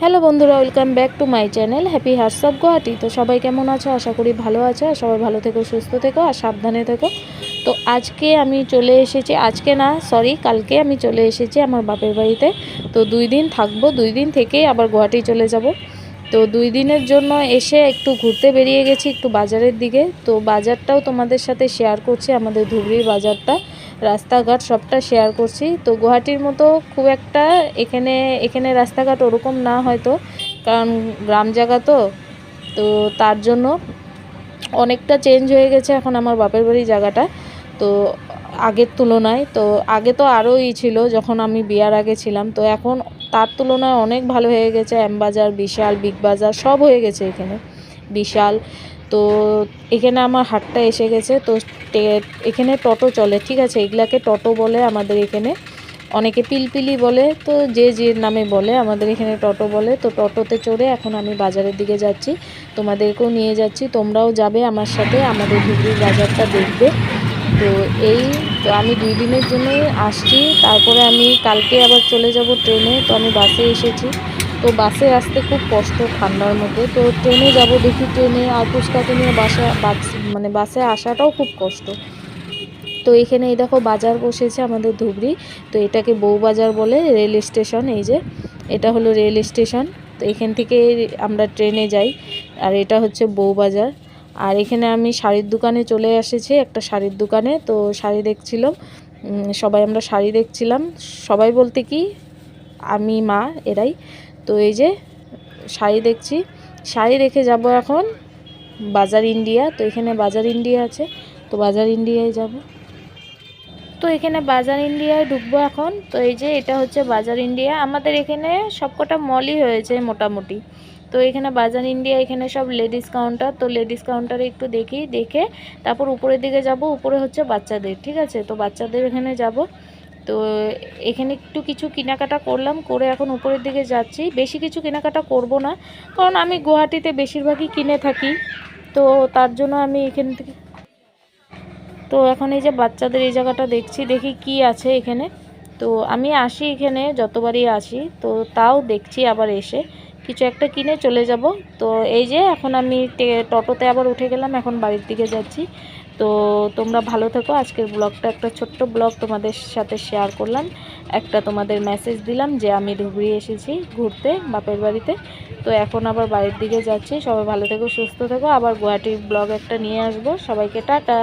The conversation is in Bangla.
হ্যালো বন্ধুরা, welcome back to my channel happy hours of Guwahati. তো সবাই কেমন আছো? আশা করি ভালো আছো আর সবাই ভালো থেকো, সুস্থ থেকো আর সাবধানে থেকো। তো আজকে আমি চলে এসেছি, আজকে না সরি কালকে আমি চলে এসেছি আমার বাপের বাড়িতে। তো দুই দিন থাকব, দুই দিন থেকেই আবার গুয়াহাটি চলে যাব। তো দুই দিনের জন্য এসে একটু ঘুরতে বেরিয়ে গেছি একটু বাজারের দিকে। তো বাজারটাও তোমাদের সাথে শেয়ার করছি, আমাদের ধুবড়ির বাজারটা। রাস্তাঘাট সবটা শেয়ার করছি। তো গুয়াহাটির মতো খুব একটা এখানে এখানে রাস্তাঘাট ওরকম না হয়তো, কারণ গ্রাম জায়গা তো। তো তার জন্য অনেকটা চেঞ্জ হয়ে গেছে এখন আমার বাপের বাড়ি জায়গাটা। তো আগের তুলনায়, তো আগে তো আরোই ছিল যখন আমি বিয়ার আগে ছিলাম। তো এখন তার তুলনায় অনেক ভালো হয়ে গেছে অ্যাম বাজার, বিশাল, বিগ বাজার, সব হয়ে গেছে এখানে। বিশাল। তো এখানে আমার হাটটা এসে গেছে। তো এখানে টোটো চলে, ঠিক আছে? এগুলাকে টোটো বলে আমাদের এখানে। অনেকে পিলপিলি বলে, তো যে যে নামে বলে, আমাদের এখানে টোটো বলে। তো টোটোতে চড়ে এখন আমি বাজারের দিকে যাচ্ছি। তোমাদেরকেও নিয়ে যাচ্ছি। তোমরাও যাবে আমার সাথে, আমাদের ধুবড়ির বাজারটা দেখবে। তো এই, তো আমি দুই দিনের জন্যই আসছি। তারপরে আমি কালকে আবার চলে যাব ট্রেনে। তো আমি বাসে এসেছি। তো বাসে আসতে খুব কষ্ট ঠান্ডার মধ্যে। তো ট্রেনে যাব দেখি ট্রেনে আর পুস্তাকে নিয়ে বাসা, বাস মানে বাসে আসাটাও খুব কষ্ট। তো এখানে এই দেখো বাজার বসেছে আমাদের ধুবড়ি। তো এটাকে বউবাজার বলে রেল স্টেশন, এই যে। এটা হলো রেল স্টেশন। তো এখান থেকে আমরা ট্রেনে যাই। আর এটা হচ্ছে বউবাজার। আর এখানে আমি শাড়ির দোকানে চলে এসেছি একটা শাড়ির দোকানে। তো শাড়ি দেখছিলাম। সবাই আমরা শাড়ি দেখছিলাম। সবাই বলতে কি? আমি, মা, এরাই। তো এই যে শাড়ি দেখছি। শাড়ি রেখে যাব এখন বাজার ইন্ডিয়া। তো এখানে বাজার ইন্ডিয়া আছে, তো বাজার ইন্ডিয়ায় যাব। তো এখানে বাজার ইন্ডিয়ায় ঢুকবো এখন। তো এই যে এটা হচ্ছে বাজার ইন্ডিয়া। আমাদের এখানে সবকটা মলই হয়েছে মোটামুটি। তো এখানে বাজার ইন্ডিয়া, এখানে সব লেডিস কাউন্টার তো লেডিস কাউন্টারে একটু দেখি, দেখে তারপর উপরের দিকে যাব। উপরে হচ্ছে বাচ্চাদের, ঠিক আছে? তো বাচ্চাদের এখানে যাব। তো এখানে একটু কিছু কেনাকাটা করলাম, করে এখন উপরের দিকে যাচ্ছি। বেশি কিছু কেনাকাটা করব না, কারণ আমি গুয়াহাটিতে বেশিরভাগই কিনে থাকি। তো তার জন্য আমি এখান থেকে তো এখন এই যে বাচ্চাদের এই জায়গাটা দেখছি, দেখি কি আছে এখানে। তো আমি আসি এখানে, যতবারই আসি, তো তাও দেখছি আবার এসে। কিছু একটা কিনে চলে যাব। তো এই যে এখন আমি টোটোতে আবার উঠে গেলাম, এখন বাড়ির দিকে যাচ্ছি। তো তোমরা ভালো থেকো। আজকের ব্লগটা একটা ছোট্ট ব্লগ তোমাদের সাথে শেয়ার করলাম। একটা তোমাদের মেসেজ দিলাম যে আমি ধুবড়ি এসেছি ঘুরতে বাপের বাড়িতে। তো এখন আবার বাড়ির দিকে যাচ্ছি। সবাই ভালো থেকো, সুস্থ থেকো। আবার গুয়াহাটির ব্লগ একটা নিয়ে আসব। সবাইকে টাটা।